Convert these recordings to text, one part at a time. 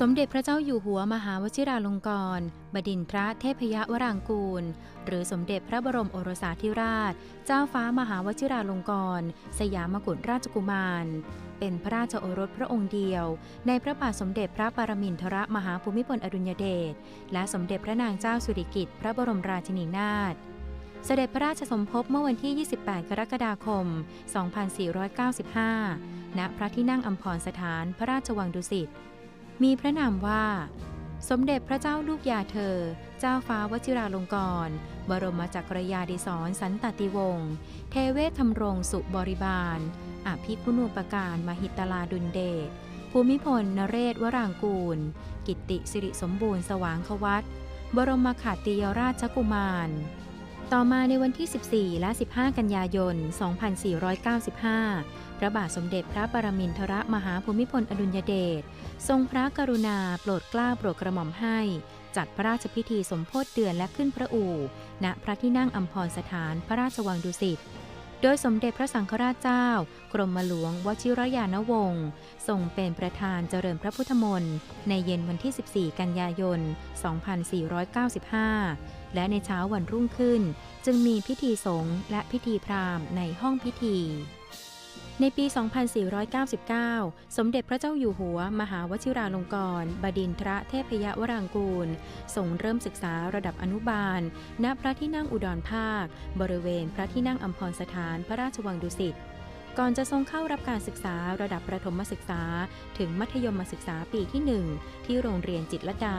สมเด็จพระเจ้าอยู่หัวมหาวชิราลงกรณ์บดินทรเทพยวรางกูล หรือสมเด็จพระบรมโอรสาธิราช เจ้าฟ้ามหาวชิราลงกรณ์สยามกุฎราชกุมาร เป็นพระราชโอรสพระองค์เดียว ในพระบาทสมเด็จพระปรมินทรมหาภูมิพลอดุลยเดชและสมเด็จพระนางเจ้าสุริกิติ์พระบรมราชินีนาถเสด็จพระราชสมภพเมื่อวันที่ 28 กรกฎาคม 2495 ณ พระที่นั่งอัมพรสถานพระราชวังดุสิต มีพระนามว่า สมเด็จพระเจ้าลูกยาเธอ เจ้าฟ้าวชิราลงกรณ์บรมจักรยาดิศรสันตติวงศ์เทเวศธรรมรงสุบริบาลอภิคุณูปการมหิตลาดุลเดชภูมิพลนเรศวรางกูล กิตติสิริสมบูรณ์สว่างควัตบรมขาติยราชกุมาร ต่อมาในวันที่ 14 และ 15 กันยายน 2495 พระบาทสมเด็จพระปรมินทรมหาภูมิพลอดุลยเดช ทรงพระกรุณาโปรดเกล้าโปรดกระหม่อมให้ จัดพระราชพิธีสมโพธิเดือนและขึ้นพระอู่ ณ พระที่นั่งอัมพรสถานพระราชวังดุสิต โดยสมเด็จพระสังฆราชเจ้า กรมหลวงวชิรยานวงศ์ทรงเป็นประธานเจริญพระพุทธมนต์ในเย็นวันที่ 14 กันยายน 2495 และในเช้าวันรุ่งขึ้น จึงมีพิธีสงฆ์และพิธีพราหมณ์ในห้องพิธี ในปี 2499 สมเด็จพระเจ้าอยู่หัว มหาวชิราลงกรณ์บดินทรเทพยวรางกูลทรงเริ่มศึกษาระดับอนุบาล ณ พระที่นั่งอุดรภาค บริเวณพระที่นั่งอัมพรสถานพระราชวังดุสิต ก่อนจะทรงเข้ารับการศึกษาระดับประถมศึกษา ถึงมัธยมศึกษาปีที่ 1 ที่โรงเรียนจิตรดา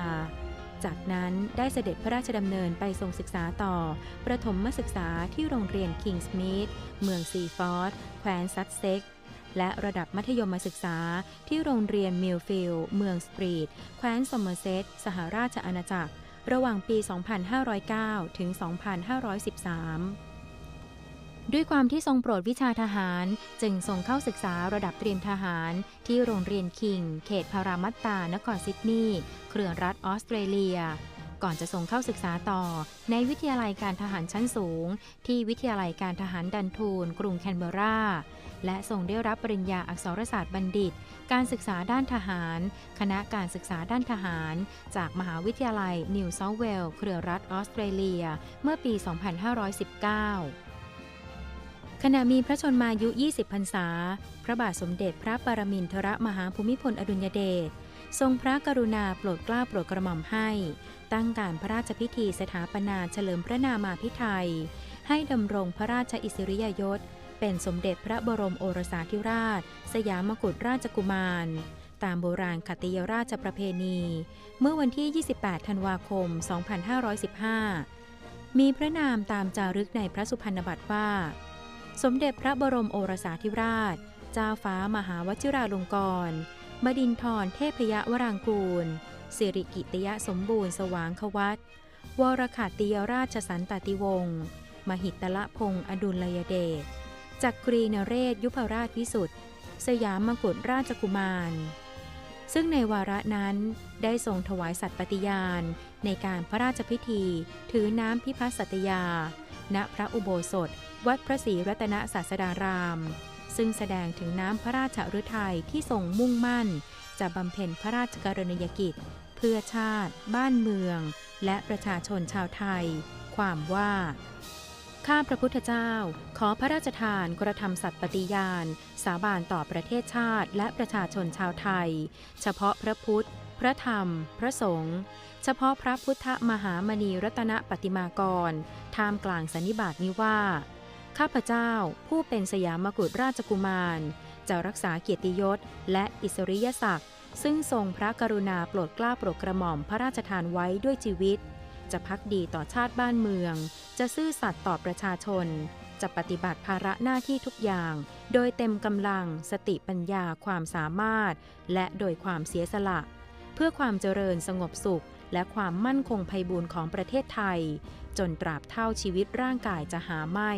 จากนั้นได้เสด็จพระราชดำเนินไปทรงศึกษาต่อ ประถมมศึกษาที่โรงเรียนคิงส์มิธเมืองซีฟอร์ดแคว้นซัสเซ็กและระดับมัธยมศึกษาที่โรงเรียนมิลฟิลเมืองสปรีดแคว้นสมเมอร์เซตสหราชอาณาจักร ระหว่างปี 2509 ถึง 2513 ด้วยความที่ทรงโปรดวิชาทหาร จึงทรงเข้าศึกษาระดับเตรียมทหาร ที่โรงเรียนคิง เขตพารามัตตานครซิดนีย์เครือรัฐออสเตรเลีย ก่อนจะส่งเข้าศึกษาต่อ ในวิทยาลัยการทหารชั้นสูง ที่วิทยาลัยการทหารดันทูน กรุงแคนเบรา และทรงได้รับปริญญาอักษรศาสตร์บัณฑิต การศึกษาด้านทหาร คณะการศึกษาด้านทหาร จากมหาวิทยาลัยนิวเซาเวลส์เครือรัฐออสเตรเลีย เมื่อปี 2519 ขณะมีพระชนมายุ 20 พรรษา พระบาทสมเด็จพระปรมินทรมหาภูมิพลอดุลยเดช ทรงพระกรุณาโปรดเกล้าโปรดกระหม่อมให้ ตั้งการพระราชพิธีสถาปนาเฉลิมพระนามาพิไทย ให้ดำรงพระราชอิสริยยศ เป็นสมเด็จพระบรมโอรสาธิราช สยามกุฎราชกุมาร ตามโบราณคติยราชประเพณี เมื่อวันที่ 28 ธันวาคม 2515 มีพระนามตามจารึกในพระสุพรรณบัตรว่า สมเด็จพระบรมโอรสาธิราช เจ้าฟ้ามหาวชิราลงกรณ์บดินทรเทพยวรางกูล สิริกิติยสมบูรณ์สว่างควัตวรขาติยราชสันตติวงศ์ มหิตละพงศ์อดุลยเดช จักรีนเรศยุพราชวิสุทธ์สยามมกุฎราชกุมาร ซึ่งในวาระนั้นได้ทรงถวายสัตย์ปฏิญาณ ในการพระราชพิธี ถือน้ำพิพัฒสัตยา ณพระอุโบสถ วัดพระศรีรัตนศาสดาราม ซึ่งแสดงถึงน้ำพระราชฤทัยที่ทรงมุ่งมั่น จะบำเพ็ญพระราชกรณียกิจ เพื่อชาติ บ้านเมือง และประชาชนชาวไทย ความว่า ข้าพระพุทธเจ้า ขอพระราชทานกระทำสัตย์ปฏิญาณ สาบานต่อประเทศชาติและประชาชนชาวไทย เฉพาะพระพุทธ พระธรรม พระสงฆ์เฉพาะพระพุทธมหามณีรัตนปฏิมากรท่ามกลางสันนิบาตนี้ว่า ข้าพเจ้าผู้เป็นสยามกุฎราชกุมาร จะรักษาเกียรติยศและอิสริยศักดิ์ซึ่งทรงพระกรุณาโปรดกล้าโปรดกระหม่อมพระราชทานไว้ด้วยชีวิต จะพักดีต่อชาติบ้านเมือง จะซื่อสัตย์ต่อประชาชน จะปฏิบัติภาระหน้าที่ทุกอย่าง โดยเต็มกำลัง สติปัญญาความสามารถ และโดยความเสียสละ เพื่อความเจริญสงบสุข และความมั่นคงไพบูรณ์ของประเทศไทย จนตราบเท่าชีวิตร่างกายจะหาไม่